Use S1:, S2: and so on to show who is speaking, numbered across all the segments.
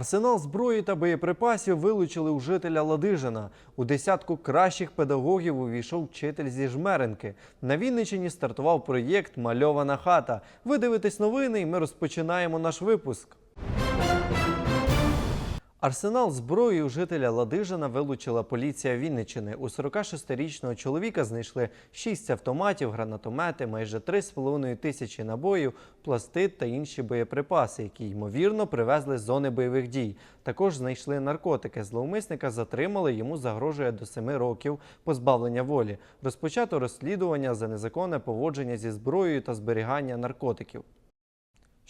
S1: Арсенал зброї та боєприпасів вилучили у жителя Ладижина. У десятку кращих педагогів увійшов вчитель зі Жмеренки. На Вінниччині стартував проєкт Мальована хата. Ви дивитесь новини, і ми розпочинаємо наш випуск. Арсенал зброї у жителя Ладижина вилучила поліція Вінниччини. У 46-річного чоловіка знайшли 6 автоматів, гранатомети, майже 3,5 тисячі набоїв, пластит та інші боєприпаси, які ймовірно привезли з зони бойових дій. Також знайшли наркотики. Зловмисника затримали. Йому загрожує до 7 років позбавлення волі. Розпочато розслідування за незаконне поводження зі зброєю та зберігання наркотиків.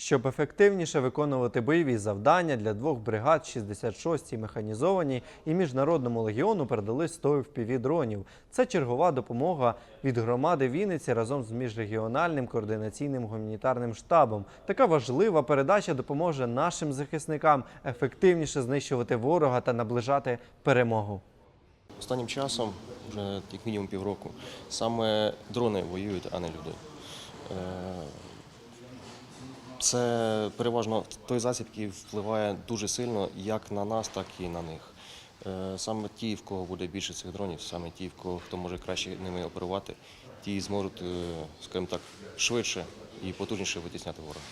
S1: Щоб ефективніше виконувати бойові завдання для двох бригад 66-й механізованій і міжнародному легіону передали 100 FPV-дронів. Це чергова допомога від громади Вінниці разом з міжрегіональним координаційним гуманітарним штабом. Така важлива передача допоможе нашим захисникам ефективніше знищувати ворога та наближати перемогу.
S2: Останнім часом, вже як мінімум півроку, саме дрони воюють, а не люди. Це переважно той засіб, який впливає дуже сильно як на нас, так і на них. Е, Саме ті, в кого буде більше цих дронів, саме ті, в кого хто може краще ними оперувати, ті зможуть, е, скажімо так, швидше і потужніше витісняти ворога.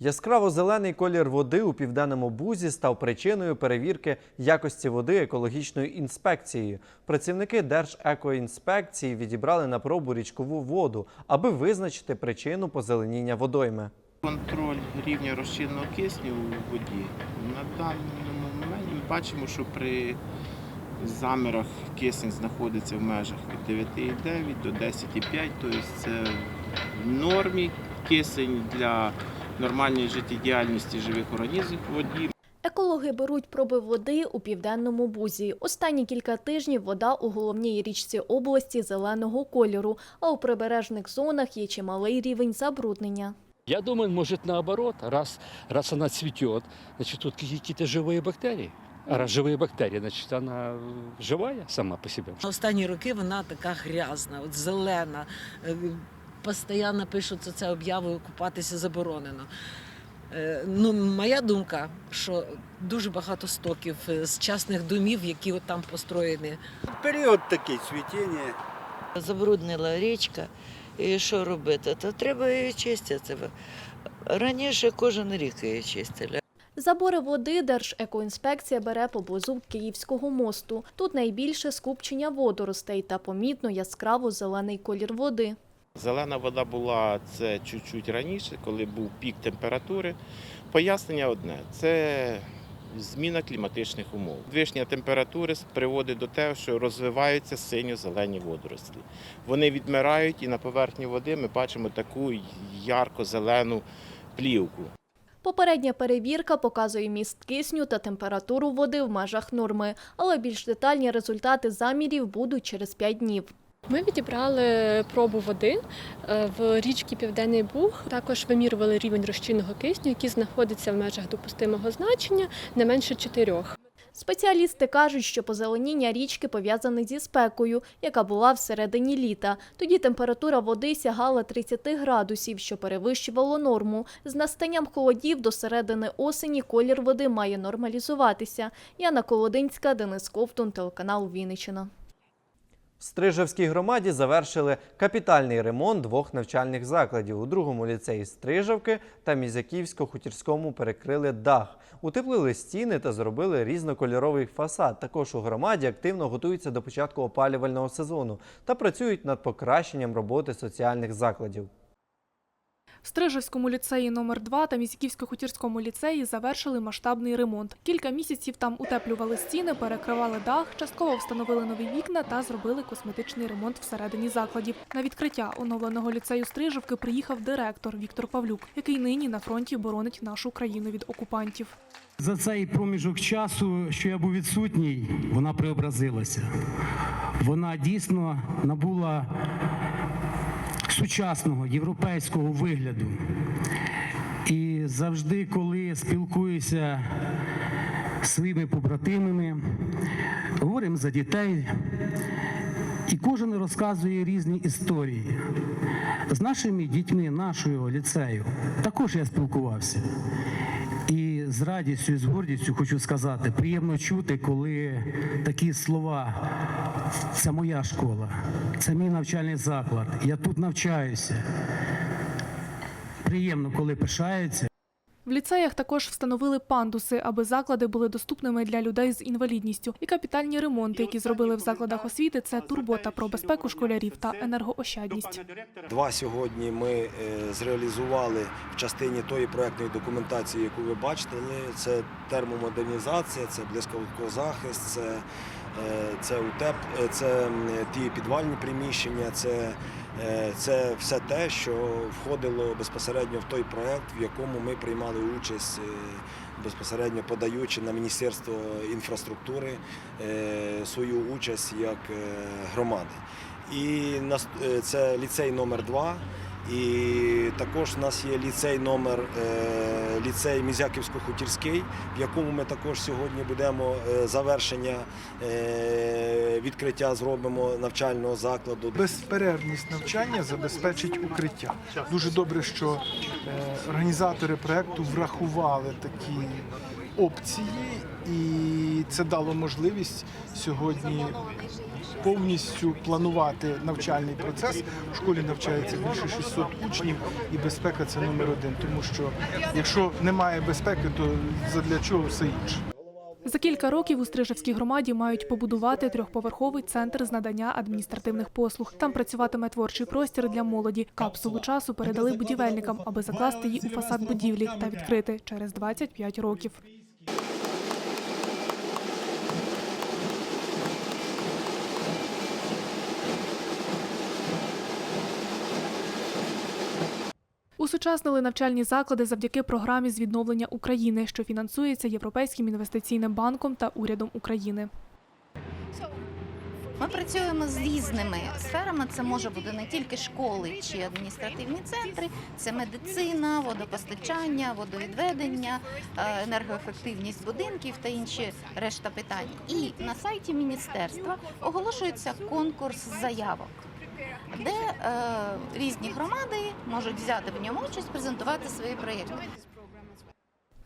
S1: Яскраво-зелений колір води у південному бузі став причиною перевірки якості води екологічною інспекцією. Працівники Держекоінспекції відібрали на пробу річкову воду, аби визначити причину позеленіння водойми.
S3: Контроль рівня розчинного кисню у воді. На даному моменті ми бачимо, що при замірах кисень знаходиться в межах від 9,9 до 10,5, тобто це в нормі кисень для нормальної життєдіяльності живих організмів в воді.
S4: Екологи беруть проби води у південному бузі. Останні кілька тижнів вода у головній річці області зеленого кольору, а у прибережних зонах є чималий рівень забруднення.
S5: Я думаю, может наоборот, раз, раз она цветет, значит тут какие-то живые бактерии. А раз живые бактерии, значит она живая сама по себе.
S6: Останні роки вона така грязна, от зелена. Е, Постійно пишуть що це об'яви купатися заборонено. Е, Ну, моя думка, що дуже багато стоків е, з частних домів, які от там построєні.
S7: Період такий цвітіння.
S8: забруднила річка. І що робити? То треба її чистити. Раніше кожен рік її чистили.
S4: Забори води Держекоінспекція бере поблизу Київського мосту. Тут найбільше скупчення водоростей та помітно яскраво зелений колір води.
S3: Зелена вода була це чуть-чуть раніше, коли був пік температури. Пояснення одне це зміна кліматичних умов. Вишня температури приводить до того, що розвиваються синьо-зелені водорослі. Вони відмирають, і на поверхні води ми бачимо таку ярко-зелену плівку.
S4: Попередня перевірка показує міст кисню та температуру води в межах норми, але більш детальні результати замірів будуть через 5 днів.
S9: Ми відібрали пробу води е, в річці Південний Буг. Також вимірювали рівень розчинного кисню, який знаходиться в межах допустимого значення не менше 4.
S4: Спеціалісти кажуть, що позеленіння річки пов'язане зі спекою, яка була всередині літа. Тоді температура води сягала 30 градусів, що перевищувало норму. З настанням холодів до середини осені колір води має нормалізуватися. Яна Колодинська, Денис Ковтун, телеканал Вінниччина.
S1: В Стрижевській громаді завершили капітальний ремонт двох навчальних закладів. У другому ліцеї Стрижевки та Мізяківсько-Хутірському перекрили дах, утеплили стіни та зробили різнокольоровий фасад. Також у громаді активно готуються до початку опалювального сезону та працюють над покращенням роботи соціальних закладів.
S10: Стрижевському ліцеї номер 2 та Мізяківсько-Хутірському ліцеї завершили масштабний ремонт. Кілька місяців там утеплювали стіни, перекривали дах, частково встановили нові вікна та зробили косметичний ремонт всередині закладів. На відкриття оновленого ліцею Стрижевки приїхав директор Віктор Павлюк, який нині на фронті боронить нашу країну від окупантів.
S11: За цей проміжок часу, що я був відсутній, вона преобразилася. Вона дійсно набула сучасного європейського вигляду. І завжди, коли спілкуюся з своїми побратимами, говоримо за дітей, і кожен розказує різні історії. З нашими дітьми нашого ліцею також я спілкувався. З радістю і з гордістю хочу сказати, приємно чути, коли такі слова це моя школа, це мій навчальний заклад. Я тут навчаюся. Приємно, коли пишаються.
S10: В ліцеях також встановили пандуси, аби заклади були доступними для людей з інвалідністю. І капітальні ремонти, які зробили в закладах освіти, це турбота про безпеку школярів та енергоощадність.
S12: Два сьогодні ми е, зреалізували в частині тої проектної документації, яку ви бачите. Це термомодернізація, це блискавкозахист, це, е, це утеп, е, це ті підвальні приміщення, це, це все те, що входило безпосередньо в той проект, в якому ми приймали участь. е, Безпосередньо подаючи на Міністерство інфраструктури е, свою участь як е, громади. І е, це ліцей номер 2 І також у нас є ліцей номер е, ліцей Мізяківсько-Хутірський, в якому ми також сьогодні будемо е, завершення е, відкриття зробимо навчального закладу.
S13: Безперервність навчання забезпечить укриття. Дуже добре, що організатори проекту врахували такі опції, і це дало можливість сьогодні повністю планувати навчальний процес. У школі навчається більше 600 учнів, і безпека це номер один. Тому що якщо немає безпеки, то задля чого все інше?
S10: За кілька років у Стрижевській громаді мають побудувати трьохповерховий центр з надання адміністративних послуг. Там працюватиме творчий простір для молоді. Капсулу часу передали будівельникам, аби закласти її у фасад будівлі та відкрити через 25 років. Усучаснили навчальні заклади завдяки програмі з відновлення України, що фінансується Європейським інвестиційним банком та урядом України.
S14: Ми працюємо з різними сферами. Це може бути не тільки школи чи адміністративні центри, це медицина, водопостачання, водовідведення, е, енергоефективність будинків та інші решта питань. І на сайті міністерства оголошується конкурс заявок, де е, різні громади можуть взяти в ньому участь, презентувати свої проєкти.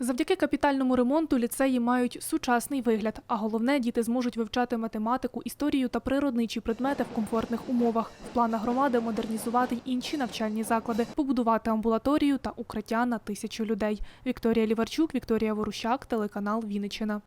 S10: Завдяки капітальному ремонту ліцеї мають сучасний вигляд, а головне, діти зможуть вивчати математику, історію та природничі предмети в комфортних умовах. В планах громади модернізувати інші навчальні заклади, побудувати амбулаторію та укриття на тисячу людей. Вікторія Ліварчук, Вікторія Ворущак, телеканал Вінниччина.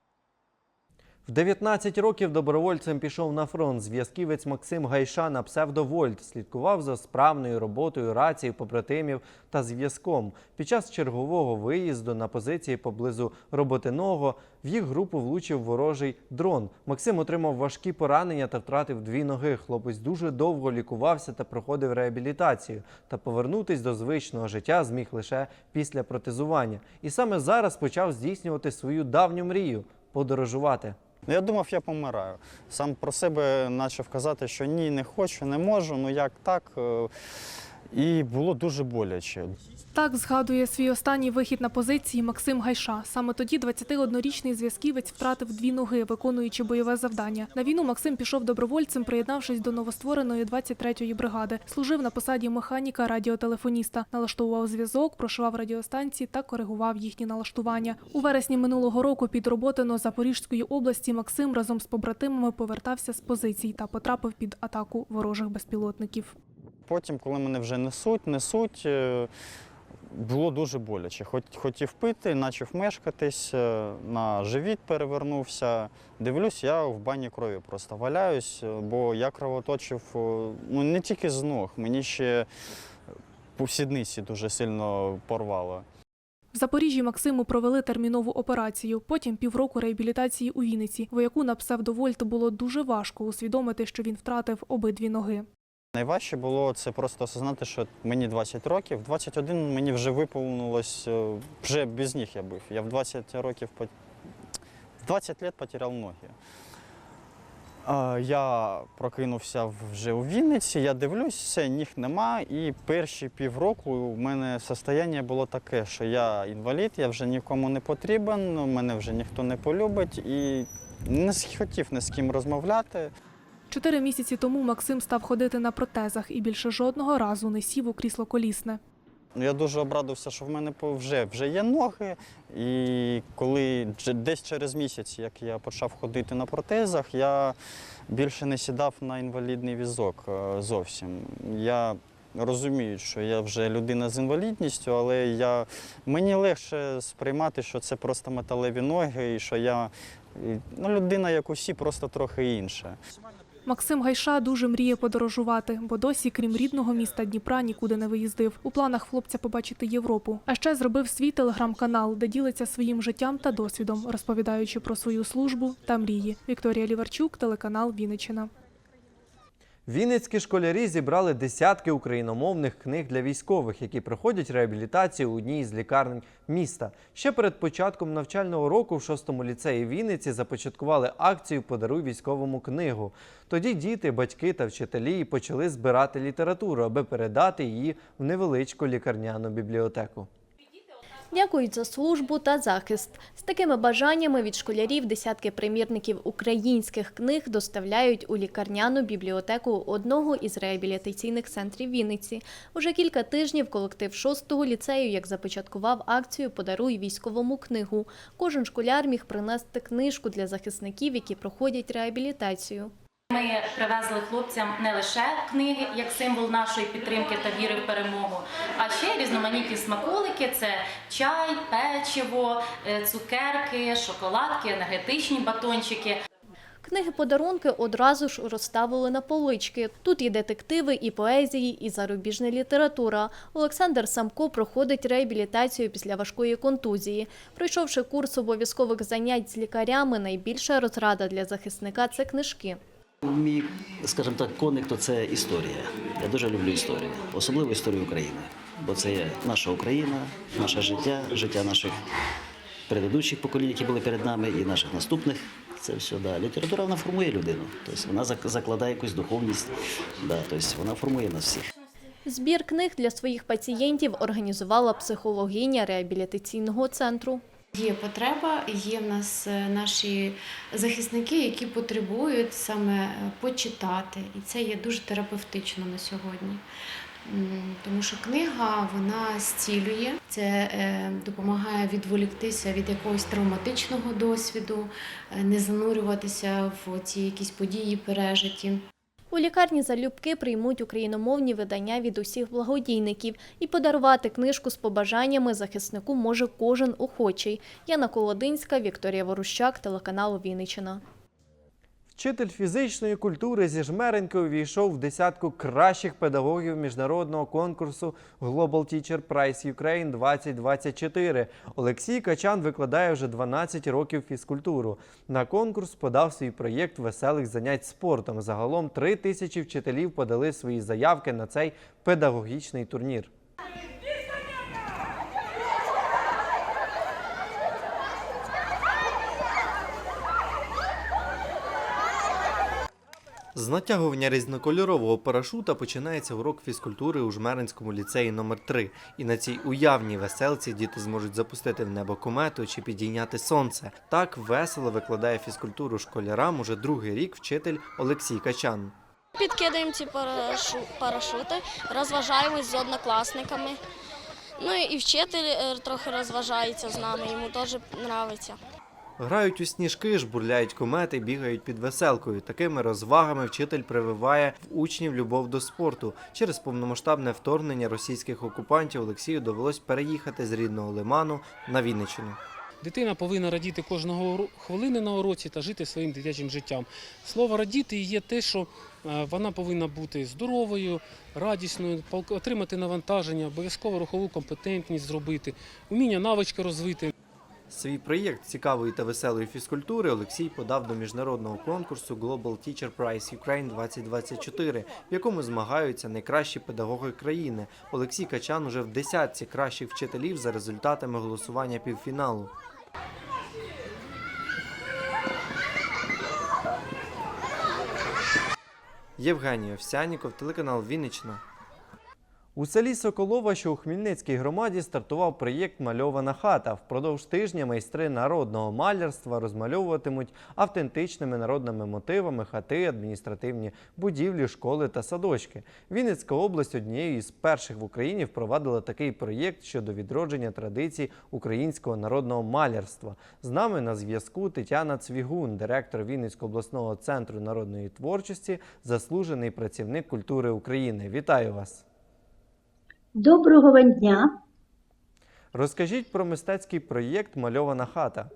S1: В 19 років добровольцем пішов на фронт. Зв'язківець Максим Гайша на псевдовольт слідкував за справною роботою рації побратимів та зв'язком. Під час чергового виїзду на позиції поблизу роботиного в їх групу влучив ворожий дрон. Максим отримав важкі поранення та втратив дві ноги. Хлопець дуже довго лікувався та проходив реабілітацію. Та повернутись до звичного життя зміг лише після протезування. І саме зараз почав здійснювати свою давню мрію подорожувати.
S15: Ну, Я думав, я помираю. Сам про себе почав казати, що ні, не хочу, не можу, ну як так. І було дуже боляче.
S10: Так згадує свій останній вихід на позиції Максим Гайша. Саме тоді 21-річний зв'язківець втратив дві ноги, виконуючи бойове завдання. На війну Максим пішов добровольцем, приєднавшись до новоствореної 23-ї бригади. Служив на посаді механіка радіотелефоніста, налаштовував зв'язок, прошивав радіостанції та коригував їхні налаштування. У вересні минулого року під Роботино Запорізької області Максим разом з побратимами повертався з позицій та потрапив під атаку ворожих безпілотників.
S15: Потім, коли мене вже несуть, несуть, е, було дуже боляче. Хотів пити, почав мешкатись, е, на живіт перевернувся. Дивлюсь, я в бані крові просто валяюсь, е, бо я кровоточив ну, не тільки з ног, мені ще по сідниці дуже сильно порвало.
S10: В Запоріжжі Максиму провели термінову операцію. Потім півроку реабілітації у Вінниці. Вояку на псевдовольт було дуже важко усвідомити, що він втратив обидві ноги.
S15: Найважче було це просто осознати, що мені 20 років. 21 мені вже виповнилось, е, вже без ніг я був. Я в 20 років в 20 років потеряв ноги. Я прокинувся вже у Вінниці, я дивлюсь, все, ніг нема. І перші півроку у мене состояння було таке, що я інвалід, я вже нікому не потрібен, мене вже ніхто не полюбить і не хотів ні з ким розмовляти.
S10: Чотири місяці тому Максим став ходити на протезах і більше жодного разу не сів у крісло колісне.
S15: Я дуже обрадився, що в мене вже, вже є ноги. І коли десь через місяць, як я почав ходити на протезах, я більше не сідав на інвалідний візок е, зовсім. Я розумію, що я вже людина з інвалідністю, але я, мені легше сприймати, що це просто металеві ноги, і що я ну, людина, як усі, просто трохи інша.
S10: Максим Гайша дуже мріє подорожувати, бо досі, крім рідного міста Дніпра, нікуди не виїздив. У планах хлопця побачити Європу. А ще зробив свій телеграм-канал, де ділиться своїм життям та досвідом, розповідаючи про свою службу та мрії. Вікторія Ліварчук, телеканал Вінниччина.
S1: Вінницькі школярі зібрали десятки україномовних книг для військових, які проходять реабілітацію у одній з лікарень міста. Ще перед початком навчального року в шостому ліцеї Вінниці започаткували акцію Подаруй військовому книгу. Тоді діти, батьки та вчителі почали збирати літературу, аби передати її в невеличку лікарняну бібліотеку.
S4: Дякують за службу та захист. З такими бажаннями від школярів десятки примірників українських книг доставляють у лікарняну бібліотеку одного із реабілітаційних центрів Вінниці. Уже кілька тижнів колектив 6-го ліцею як започаткував акцію Подаруй військовому книгу. Кожен школяр міг принести книжку для захисників, які проходять реабілітацію.
S16: Ми привезли хлопцям не лише книги як символ нашої підтримки та віри в перемогу, а ще різноманітні смаколики: це чай, печиво, е, цукерки, шоколадки, енергетичні батончики.
S4: Книги-подарунки одразу ж розставили на полички. Тут і детективи, і поезії, і зарубіжна література. Олександр Самко проходить реабілітацію після важкої контузії. Пройшовши курс обов'язкових занять з лікарями, найбільша розрада для захисника це книжки.
S17: Мій, скажімо так, коник то це історія. Я дуже люблю історію, особливо історію України. Бо це є наша Україна, наше життя, життя наших предыдущих поколінь, які були перед нами, і наших наступних. Це все да. Література вона формує людину. Тобто вона зак- закладає якусь духовність, да, тобто вона формує нас всіх.
S4: Збір книг для своїх пацієнтів організувала психологиня реабілітаційного центру.
S18: Є потреба, є в нас е, наші захисники, які потребують саме е, почитати, і це є дуже терапевтично на сьогодні. Тому що книга вона зцілює, це е, допомагає відволіктися від якогось травматичного досвіду, не занурюватися в ці якісь події пережиті.
S4: У лікарні залюбки приймуть україномовні видання від усіх благодійників і подарувати книжку з побажаннями захиснику може кожен охочий. Яна Колодинська, Вікторія Ворущак, телеканал Вінниччина.
S1: Вчитель фізичної культури зі Жмеренки увійшов в десятку кращих педагогів міжнародного конкурсу Global Teacher Prize Ukraine 2024. Олексій Качан викладає вже 12 років фізкультуру. На конкурс подав свій проєкт веселих занять спортом. Загалом три тисячі вчителів подали свої заявки на цей педагогічний турнір. З натягування різнокольорового парашута починається урок фізкультури у Жмеринському ліцеї номер 3 І на цій уявній веселці діти зможуть запустити в небо комету чи підійняти сонце. Так весело викладає фізкультуру школярам уже другий рік вчитель Олексій Качан.
S19: Підкидаємо ці парашу, парашути, розважаємось з однокласниками. Ну і вчитель е, трохи розважається з нами, йому теж подобається.
S1: Грають у сніжки, жбурляють комети, бігають під веселкою. Такими розвагами вчитель прививає в учнів любов до спорту. Через повномасштабне вторгнення російських окупантів Олексію довелось переїхати з рідного лиману на Вінниччину.
S20: Дитина повинна радіти кожного хвилини на уроці та жити своїм дитячим життям. Слово радіти є те, що е, вона повинна бути здоровою, радісною, отримати навантаження, обов'язково рухову компетентність зробити, уміння навички розвити.
S1: Свій проєкт цікавої та веселої фізкультури Олексій подав до міжнародного конкурсу Global Teacher Prize Ukraine 2024, в якому змагаються найкращі педагоги країни. Олексій Качан уже в десятці кращих вчителів за результатами голосування півфіналу. Євгеній Овсяніков, телеканал Вінниччина. У селі Соколова, що у Хмельницькій громаді, стартував проєкт Мальована хата. Впродовж тижня майстри народного малярства розмальовуватимуть автентичними народними мотивами хати, адміністративні будівлі, школи та садочки. Вінницька область однією із перших в Україні впровадила такий проєкт щодо відродження традицій українського народного малярства. З нами на зв'язку Тетяна Цвігун, директор Вінницького обласного центру народної творчості, заслужений працівник культури України. Вітаю вас!
S21: Доброго вам дня.
S1: Розкажіть про мистецький проєкт Мальована хата.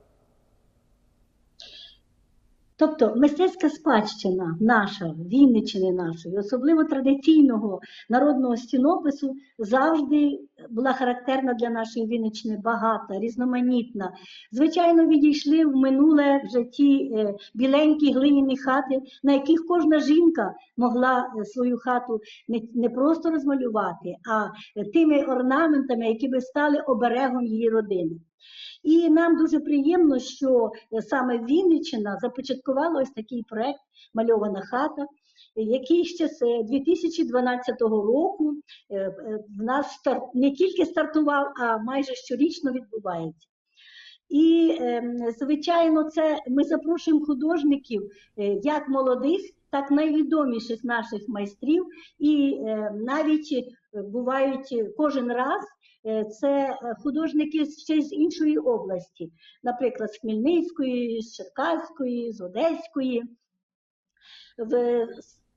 S21: Тобто мистецька спадщина наша, Вінниччини нашої, особливо традиційного народного стінопису, завжди була характерна для нашої Вінниччини, багата, різноманітна. Звичайно, відійшли в минуле вже ті е, біленькі глиняні хати, на яких кожна жінка могла е, свою хату не, не просто розмалювати, а е, тими орнаментами, які би стали оберегом її родини. І нам дуже приємно, що е, саме Вінниччина започаткувала ось такий проект Мальована хата, який ще з е, 2012 року е, е, в нас не тільки стартував, а майже щорічно відбувається. І, ем, звичайно, це ми запрошуємо художників е, як молодих, так найвідоміших наших майстрів, і е, навіть е, бувають е, кожен раз це художники ще з іншої області, наприклад, з Хмельницької, з Черкаської, з Одеської.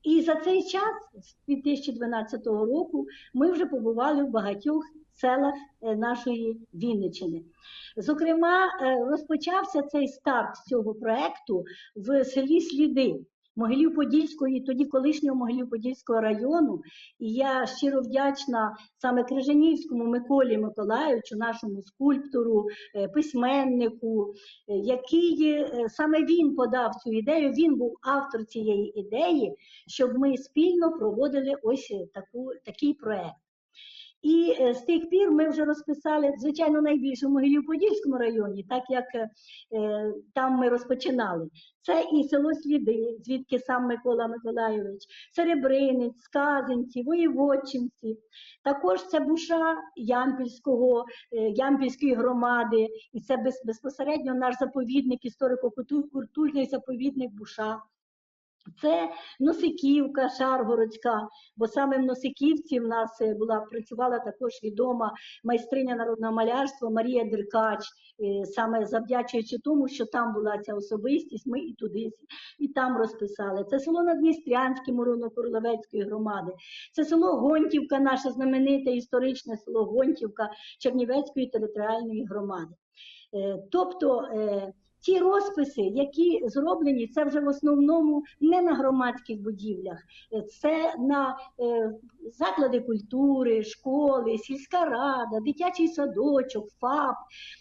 S21: І за цей час, з 2012 року, ми вже побували в багатьох селах нашої Вінниччини. Зокрема, розпочався цей старт цього проекту в селі Сліди Могилів-Подільської, тоді колишнього Могилів-Подільського району. І я щиро вдячна саме Крижанівському Миколі Миколаївичу, нашому скульптору, е, письменнику, е, який е, саме він подав цю ідею. Він був автор цієї ідеї, щоб ми спільно проводили ось таку, такий проект. І е, з тих пір ми вже розписали, звичайно, найбільше в Могилів-Подільському районі, так як е, е, там ми розпочинали. Це і село Сліди, звідки сам Микола Миколайович, Серебринець, Сказинці, Воєводчинці. Також це Буша Ямпільського, е, Ямпільської громади, і це без, безпосередньо наш заповідник, історико-культурний заповідник Буша. Це Носиківка Шаргородська, бо саме в Носиківці в нас е, була працювала також відома майстриня народного малярства Марія Деркач, е, саме завдячуючи тому, що там була ця особистість, ми і туди і там розписали. Це село Надністрянське Муроно-Курловецької громади, це село Гонтівка, наше знамените історичне село Гонтівка Чернівецької територіальної громади. Е, Тобто ті розписи, які зроблені, це вже в основному не на громадських будівлях, це на е, заклади культури, школи, сільська рада, дитячий садочок, ФАП.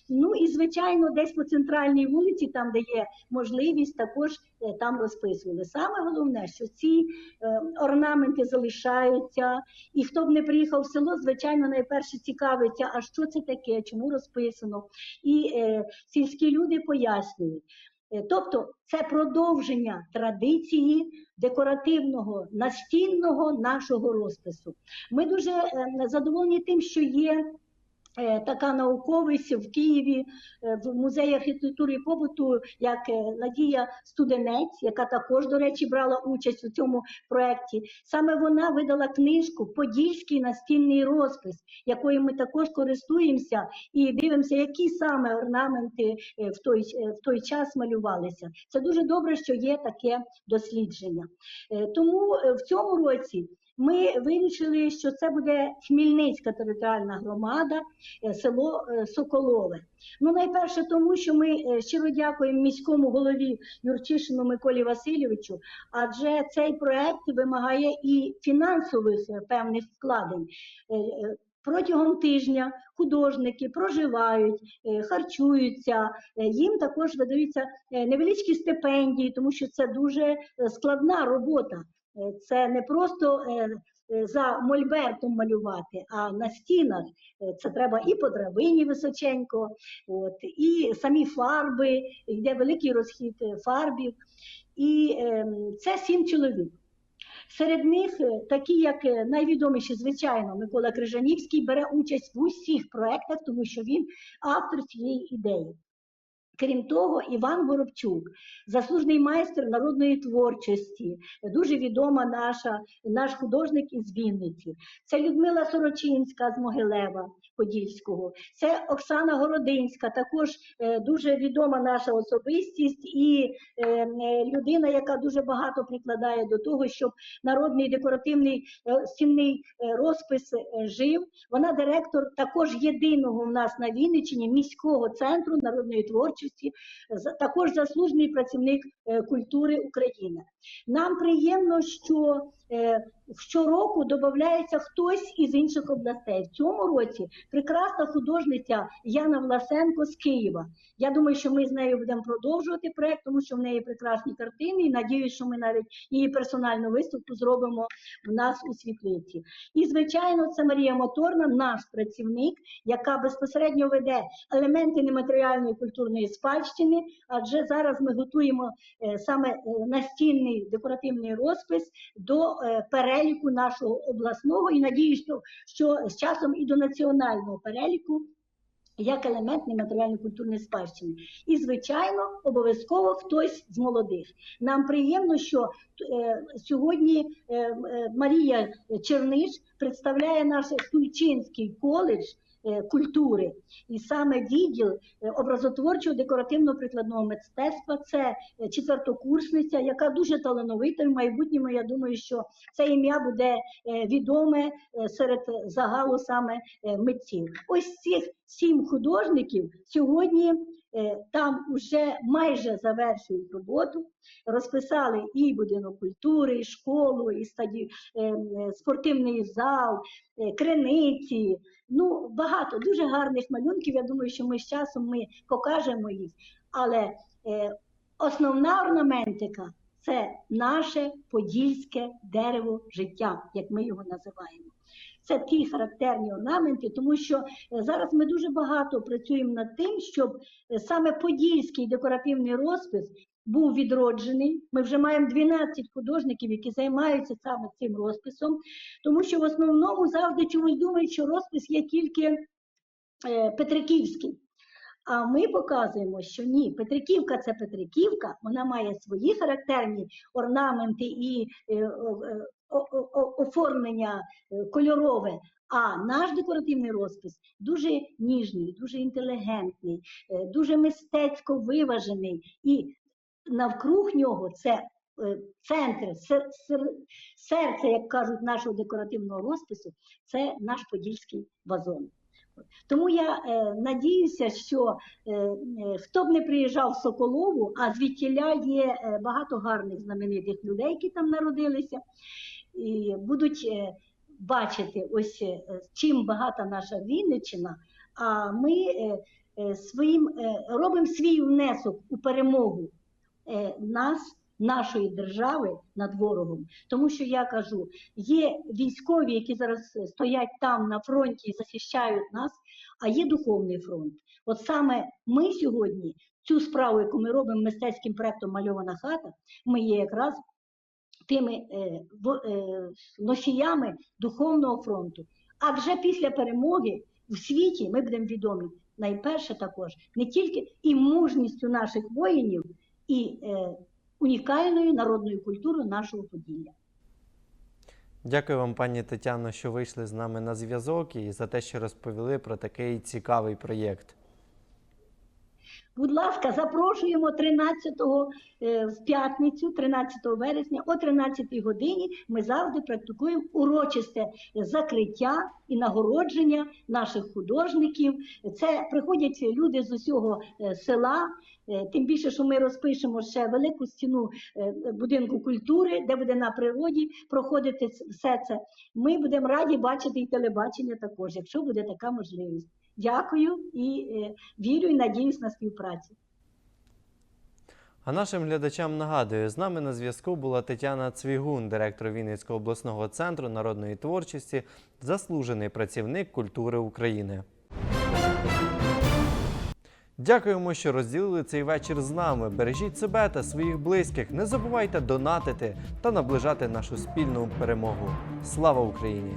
S21: Ну і звичайно, десь по центральній вулиці, там де є можливість, також там розписували. Саме головне, що ці е, орнаменти залишаються, і хто б не приїхав в село, звичайно, найперше цікавиться, а що це таке, чому розписано. І е, сільські люди пояснюють. Е, Тобто це продовження традиції декоративного настінного нашого розпису. Ми дуже е, задоволені тим, що є е, така науковість в Києві е, в музеї архітектури і побуту, як е, Надія Студенець, яка також, до речі, брала участь у цьому проєкті. Саме вона видала книжку Подільський настільний розпис, якою ми також користуємося і дивимося, які саме орнаменти е, в той, е, в той час малювалися. Це дуже добре, що є таке дослідження. Е, Тому е, в цьому році ми вирішили, що це буде Хмельницька територіальна громада, е, село е, Соколове. Ну, найперше, тому що ми е, щиро дякуємо міському голові Юрчишину Миколі Васильовичу, адже цей проект вимагає і фінансових певних вкладень. Е, Протягом тижня художники проживають, харчуються, їм також видаються невеличкі стипендії, тому що це дуже складна робота. Е, Це не просто е, е, за мольбертом малювати, а на стінах це треба і по драбині височенько, от, і самі фарби, йде великий розхід фарбів. І ем, це сім чоловік. Серед них такі, як найвідоміші, звичайно, Микола Крижанівський бере участь в усіх проектах, тому що він автор цієї ідеї. Крім того, Іван Горобчук, заслужений майстер народної творчості, дуже відома наша, наш художник із Вінниці. Це Людмила Сорочинська з Могилева Подільського, це Оксана Городинська, також е, дуже відома наша особистість і е, людина, яка дуже багато прикладає до того, щоб народний декоративний е, стінний розпис жив. Вона директор також єдиного в нас на Вінниччині міського центру народної творчості, за- також заслужений працівник е, культури України. Нам приємно, що е, щороку додається хтось із інших областей. В цьому році прекрасна художниця Яна Власенко з Києва. Я думаю, що ми з нею будемо продовжувати проект, тому що в неї прекрасні картини. І надіюсь, що ми навіть її персональну виставку зробимо в нас у світлиці. І звичайно, це Марія Моторна, наш працівник, яка безпосередньо веде елементи нематеріальної культурної спадщини. Адже зараз ми готуємо е, саме е, настінний декоративний розпис до е, переліку нашого обласного і надіюсь, що, що з часом і до національного переліку. Як елемент нематеріальної культурної спадщини. І, звичайно, обов'язково хтось з молодих. Нам приємно, що е, сьогодні е, е, Марія Черниш представляє наш Тульчинський коледж культури. І саме відділ е, образотворчого декоративно-прикладного мистецтва це е, четвертокурсниця, яка дуже талановита. В майбутньому я думаю, що це ім'я буде е, відоме е, серед загалу саме е, митців. Ось цих сім художників сьогодні е, там вже майже завершують роботу. Розписали і будинок культури, і школу, і стаді... е, е, спортивний зал, е, криниці. Ну, багато дуже гарних малюнків. Я думаю, що ми з часом ми покажемо їх. Але е, основна орнаментика це наше подільське дерево життя, як ми його називаємо. Це ті характерні орнаменти, тому що е, зараз ми дуже багато працюємо над тим, щоб е, саме подільський декоративний розпис був відроджений. Ми вже маємо 12 художників, які займаються саме цим розписом, тому що в основному завжди чомусь думають, що розпис є тільки е, Петриківський. А ми показуємо, що ні, Петриківка це Петриківка, вона має свої характерні орнаменти і е, е, оформлення е, кольорове. А наш декоративний розпис дуже ніжний, дуже інтелігентний, е, дуже мистецько виважений. І навкруг нього це е, центр, сер- сер- серце, як кажуть, нашого декоративного розпису, це наш подільський вазон. Тому я е, надіюся, що е, хто б не приїжджав в Соколову, а звідтіля є багато гарних знаменитих людей, які там народилися, будуть е, бачити ось е, чим багата наша Вінниччина. А ми е, своїм робимо свій внесок у перемогу нас, нашої держави над ворогом. Тому що я кажу, є військові, які зараз стоять там на фронті і захищають нас, а є духовний фронт. От саме ми сьогодні цю справу, яку ми робимо мистецьким проектом Мальована хата, ми є якраз тими е, е, носіями духовного фронту. А вже після перемоги в світі ми будемо відомі найперше також не тільки і мужністю наших воїнів, і е, унікальною народною культурою нашого Поділля.
S1: Дякую вам, пані Тетяно, що вийшли з нами на зв'язок і за те, що розповіли про такий цікавий проєкт.
S21: Будь ласка, запрошуємо 13-го е, в п'ятницю, 13 вересня, о 13 годині. Ми завжди практикуємо урочисте закриття і нагородження наших художників. Це приходять люди з усього е, села. е, Тим більше, що ми розпишемо ще велику стіну будинку культури, де буде на природі проходити все це. Ми будемо раді бачити і телебачення також, якщо буде така можливість. Дякую і е, вірю і надіюсь на співпрацю.
S1: А нашим глядачам нагадую, з нами на зв'язку була Тетяна Цвігун, директор Вінницького обласного центру народної творчості, заслужений працівник культури України. Дякуємо, що розділили цей вечір з нами. Бережіть себе та своїх близьких. Не забувайте донатити та наближати нашу спільну перемогу. Слава Україні!